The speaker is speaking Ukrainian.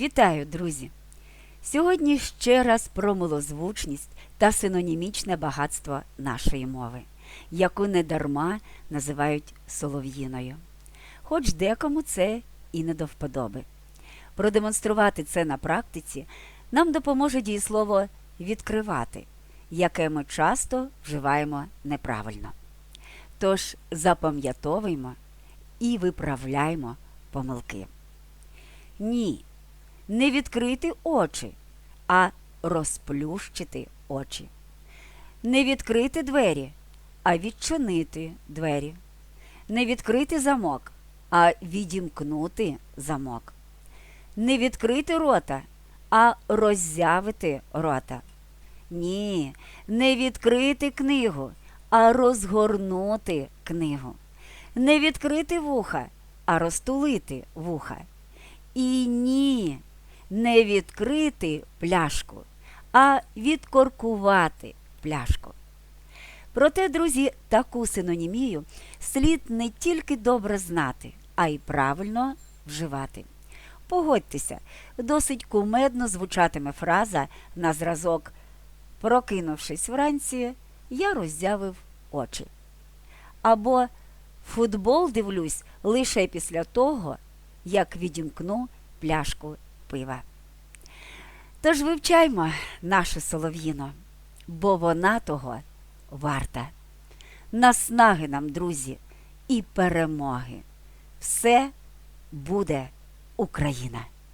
Вітаю, друзі! Сьогодні ще раз про милозвучність та синонімічне багатство нашої мови, яку недарма називають солов'їною. Хоч декому це і не до вподоби. Продемонструвати це на практиці нам допоможе дієслово відкривати, яке ми часто вживаємо неправильно. Тож запам'ятовуємо і виправляємо помилки. Ні, не відкрити очі, а розплющити очі. Не відкрити двері, а відчинити двері. Не відкрити замок, а відімкнути замок. Не відкрити рота, а роззявити рота. Ні, не відкрити книгу, а розгорнути книгу. Не відкрити вуха, а розтулити вуха. І ні, не відкрити пляшку, а відкоркувати пляшку. Проте, друзі, таку синонімію слід не тільки добре знати, а й правильно вживати. Погодьтеся, досить кумедно звучатиме фраза на зразок Прокинувшись вранці, я роззявив очі. Або футбол дивлюсь лише після того, як відімкну пляшку пива. Тож вивчаймо наше солов'їно, бо вона того варта. Наснаги нам, друзі, і перемоги. Все буде Україна!